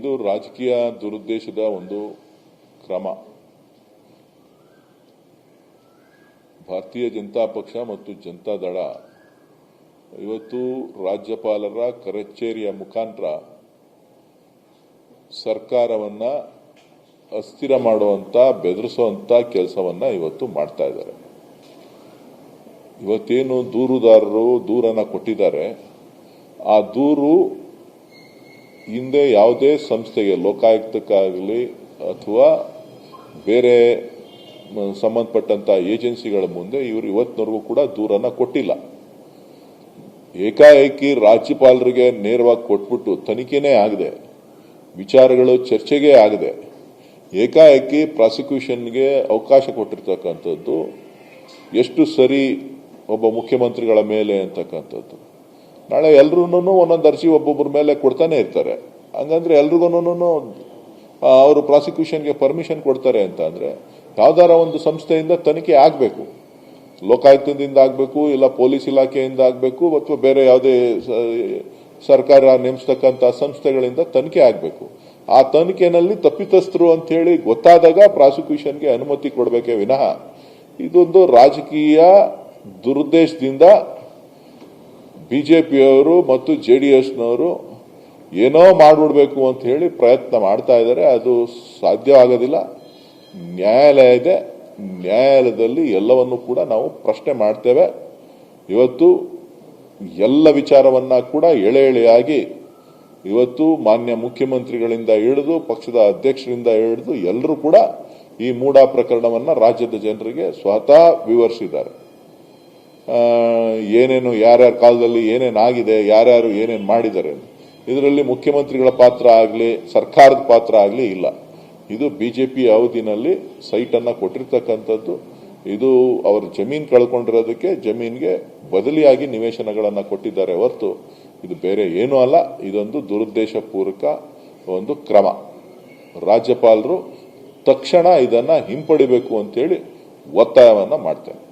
ಇದು ರಾಜಕೀಯ ದುರುದ್ದೇಶದ ಒಂದು ಕ್ರಮ. ಭಾರತೀಯ ಜನತಾ ಪಕ್ಷ ಮತ್ತು ಜನತಾದಳ ಇವತ್ತು ರಾಜ್ಯಪಾಲರ ಕರಚೇರಿಯ ಮುಖಾಂತರ ಸರ್ಕಾರವನ್ನ ಅಸ್ಥಿರ ಮಾಡುವಂತ, ಬೆದರಿಸುವಂತ ಕೆಲಸವನ್ನ ಇವತ್ತು ಮಾಡ್ತಾ ಇದ್ದಾರೆ. ಇವತ್ತೇನು ದೂರುದಾರರು ದೂರನ್ನ ಕೊಟ್ಟಿದ್ದಾರೆ, ಆ ದೂರು ಹಿಂದೆ ಯಾವುದೇ ಸಂಸ್ಥೆಗೆ ಲೋಕಾಯುಕ್ತಕ್ಕಾಗಲಿ ಅಥವಾ ಬೇರೆ ಸಂಬಂಧಪಟ್ಟಂಥ ಏಜೆನ್ಸಿಗಳ ಮುಂದೆ ಇವರು ಇವತ್ತಿನವರೆಗೂ ಕೂಡ ದೂರನ್ನ ಕೊಟ್ಟಿಲ್ಲ. ಏಕಾಏಕಿ ರಾಜ್ಯಪಾಲರಿಗೆ ನೇರವಾಗಿ ಕೊಟ್ಬಿಟ್ಟು ತನಿಖೆನೇ ಆಗದೆ, ವಿಚಾರಗಳು ಚರ್ಚೆಗೆ ಆಗದೆ, ಏಕಾಏಕಿ ಪ್ರಾಸಿಕ್ಯೂಷನ್ಗೆ ಅವಕಾಶ ಕೊಟ್ಟಿರ್ತಕ್ಕಂಥದ್ದು ಎಷ್ಟು ಸರಿ ಒಬ್ಬ ಮುಖ್ಯಮಂತ್ರಿಗಳ ಮೇಲೆ ಅಂತಕ್ಕಂಥದ್ದು. ನಾಳೆ ಎಲ್ರೂ ಒಂದೊಂದು ಅರ್ಜಿ ಒಬ್ಬೊಬ್ಬರ ಮೇಲೆ ಕೊಡ್ತಾನೆ ಇರ್ತಾರೆ. ಹಂಗಂದ್ರೆ ಎಲ್ರಿಗೂ ಅವರು ಪ್ರಾಸಿಕ್ಯೂಷನ್ಗೆ ಪರ್ಮಿಷನ್ ಕೊಡ್ತಾರೆ ಅಂತ ಅಂದರೆ ಯಾವ್ದಾರ ಒಂದು ಸಂಸ್ಥೆಯಿಂದ ತನಿಖೆ ಆಗಬೇಕು. ಲೋಕಾಯುಕ್ತದಿಂದ ಆಗಬೇಕು, ಇಲ್ಲ ಪೊಲೀಸ್ ಇಲಾಖೆಯಿಂದ ಆಗಬೇಕು, ಅಥವಾ ಬೇರೆ ಯಾವುದೇ ಸರ್ಕಾರ ನೇಮಿಸ್ತಕ್ಕಂಥ ಸಂಸ್ಥೆಗಳಿಂದ ತನಿಖೆ ಆಗಬೇಕು. ಆ ತನಿಖೆನಲ್ಲಿ ತಪ್ಪಿತಸ್ಥರು ಅಂತ ಹೇಳಿ ಗೊತ್ತಾದಾಗ ಪ್ರಾಸಿಕ್ಯೂಷನ್ಗೆ ಅನುಮತಿ ಕೊಡಬೇಕೇ ವಿನಃ. ಇದೊಂದು ರಾಜಕೀಯ ದುರುದ್ದೇಶದಿಂದ ಬಿಜೆಪಿಯವರು ಮತ್ತು ಜೆ ಡಿ ಎಸ್ನವರು ಏನೋ ಮಾಡಿಬಿಡ್ಬೇಕು ಅಂತ ಹೇಳಿ ಪ್ರಯತ್ನ ಮಾಡ್ತಾ ಇದ್ದಾರೆ. ಅದು ಸಾಧ್ಯವಾಗೋದಿಲ್ಲ. ನ್ಯಾಯಾಲಯ ಇದೆ. ನ್ಯಾಯಾಲಯದಲ್ಲಿ ಎಲ್ಲವನ್ನು ಕೂಡ ನಾವು ಪ್ರಶ್ನೆ ಮಾಡ್ತೇವೆ. ಇವತ್ತು ಎಲ್ಲ ವಿಚಾರವನ್ನ ಕೂಡ ಎಳೆ ಎಳೆಯಾಗಿ ಇವತ್ತು ಮಾನ್ಯ ಮುಖ್ಯಮಂತ್ರಿಗಳಿಂದ ಹಿಡಿದು, ಪಕ್ಷದ ಅಧ್ಯಕ್ಷರಿಂದ ಹಿಡಿದು ಎಲ್ಲರೂ ಕೂಡ ಈ ಮೂಡಾ ಪ್ರಕರಣವನ್ನ ರಾಜ್ಯದ ಜನರಿಗೆ ಸ್ವತಃ ವಿವರಿಸಿದ್ದಾರೆ. ಏನೇನು ಯಾರ್ಯಾರ ಕಾಲದಲ್ಲಿ ಏನೇನು ಆಗಿದೆ, ಯಾರ್ಯಾರು ಏನೇನು ಮಾಡಿದ್ದಾರೆ ಇದರಲ್ಲಿ ಮುಖ್ಯಮಂತ್ರಿಗಳ ಪಾತ್ರ ಆಗಲಿ, ಸರ್ಕಾರದ ಪಾತ್ರ ಆಗಲಿ ಇಲ್ಲ. ಇದು ಬಿಜೆಪಿ ಅವಧಿನಲ್ಲಿ ಸೈಟ್ ಅನ್ನ ಕೊಟ್ಟಿರ್ತಕ್ಕಂಥದ್ದು. ಇದು ಅವರು ಜಮೀನ್ ಕಳ್ಕೊಂಡಿರೋದಕ್ಕೆ ಜಮೀನಿಗೆ ಬದಲಿಯಾಗಿ ನಿವೇಶನಗಳನ್ನು ಕೊಟ್ಟಿದ್ದಾರೆ ಹೊರತು ಇದು ಬೇರೆ ಏನೂ ಅಲ್ಲ. ಇದೊಂದು ದುರುದ್ದೇಶ ಪೂರ್ವಕ ಒಂದು ಕ್ರಮ. ರಾಜ್ಯಪಾಲರು ತಕ್ಷಣ ಇದನ್ನ ಹಿಂಪಡಿಬೇಕು ಅಂತೇಳಿ ಒತ್ತಾಯವನ್ನ ಮಾಡ್ತೇನೆ